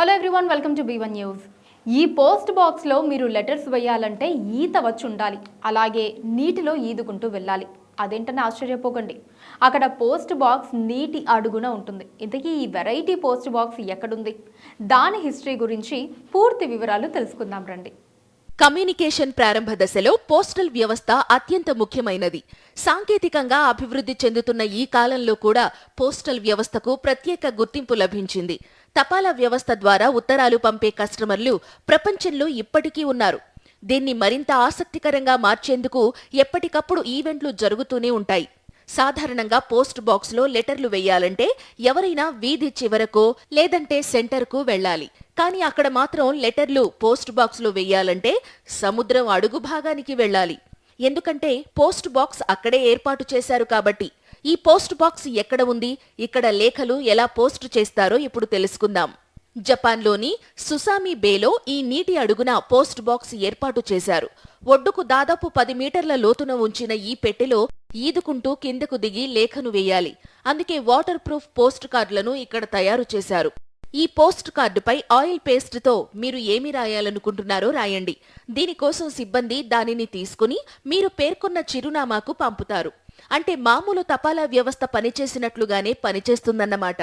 Hello everyone welcome to B one news ఈ post బాక్స్లో మీరు లెటర్స్ వేయాలంటే ఈత వచ్చి ఉండాలి. అలాగే నీటిలో ఈదుకుంటూ వెళ్ళాలి. అదేంటని ఆశ్చర్యపోకండి. అక్కడ పోస్ట్ బాక్స్ నీటి అడుగున ఉంటుంది. ఇంతకీ ఈ వెరైటీ పోస్ట్ బాక్స్ ఎక్కడుంది? దాని హిస్టరీ గురించి పూర్తి వివరాలు తెలుసుకుందాం రండి. కమ్యూనికేషన్ ప్రారంభ దశలో పోస్టల్ వ్యవస్థ అత్యంత ముఖ్యమైనది. సాంకేతికంగా అభివృద్ధి చెందుతున్న ఈ కాలంలో కూడా పోస్టల్ వ్యవస్థకు ప్రత్యేక గుర్తింపు లభించింది. తపాలా వ్యవస్థ ద్వారా ఉత్తరాలు పంపే కస్టమర్లు ప్రపంచంలో ఇప్పటికీ ఉన్నారు. దీన్ని మరింత ఆసక్తికరంగా మార్చేందుకు ఎప్పటికప్పుడు ఈవెంట్లు జరుగుతూనే ఉంటాయి. సాధారణంగా పోస్ట్ బాక్స్లో లెటర్లు వెయ్యాలంటే ఎవరైనా వీధి చివరకో లేదంటే సెంటర్కు వెళ్ళాలి. కానీ అక్కడ మాత్రం లెటర్లు పోస్ట్ బాక్స్లో వెయ్యాలంటే సముద్రం అడుగు భాగానికి వెళ్ళాలి. ఎందుకంటే పోస్ట్ బాక్స్ అక్కడే ఏర్పాటు చేశారు కాబట్టి. ఈ పోస్ట్ బాక్స్ ఎక్కడ ఉంది ఇక్కడ లేఖలు ఎలా పోస్ట్ చేస్తారో ఇప్పుడు తెలుసుకుందాం. జపాన్లోని సుసామి బేలో ఈ నీటి అడుగున పోస్ట్ బాక్స్ ఏర్పాటు చేశారు. ఒడ్డుకు దాదాపు పది మీటర్ల లోతున ఉంచిన ఈ పెట్టెలో ఈదుకుంటూ కిందకు దిగి లేఖను వేయాలి. అందుకే వాటర్ ప్రూఫ్ పోస్ట్ కార్డులను ఇక్కడ తయారు చేశారు. ఈ పోస్ట్ కార్డుపై ఆయిల్ పేస్ట్తో మీరు ఏమి రాయాలనుకుంటున్నారో రాయండి. దీనికోసం సిబ్బంది దానిని తీసుకుని మీరు పేర్కొన్న చిరునామాకు పంపుతారు. అంటే మామూలు తపాలా వ్యవస్థ పనిచేసినట్లుగానే పనిచేస్తుందన్నమాట.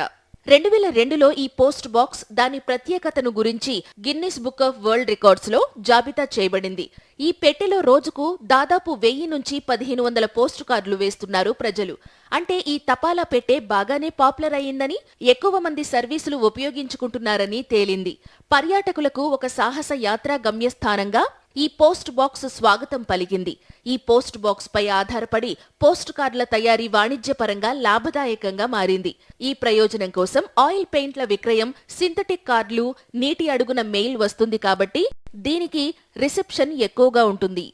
రెండు వేల రెండులో ఈ పోస్ట్ బాక్స్ దాని ప్రత్యేకతను గురించి గిన్నిస్ బుక్ ఆఫ్ వరల్డ్ రికార్డ్స్లో జాబితా చేయబడింది. ఈ పెట్టెలో రోజుకు దాదాపు వెయ్యి నుంచి పదిహేను వందల పోస్ట్ కార్డులు వేస్తున్నారు ప్రజలు. అంటే ఈ తపాలా పెట్టె బాగానే పాపులర్ అయ్యిందని ఎక్కువ మంది సర్వీసులు ఉపయోగించుకుంటున్నారని తేలింది. పర్యాటకులకు ఒక సాహస యాత్రా గమ్యస్థానంగా ఈ పోస్ట్ బాక్స్ స్వాగతం పలికింది. ఈ పోస్ట్ బాక్స్ పై ఆధారపడి పోస్ట్ కార్డుల తయారీ వాణిజ్యపరంగా లాభదాయకంగా మారింది. ఈ ప్రయోజనం కోసం ఆయిల్ పెయింట్ల విక్రయం సింథటిక్ కార్డులు నీటి అడుగున మెయిల్ వస్తుంది కాబట్టి దీనికి రిసెప్షన్ ఎక్కువగా ఉంటుంది.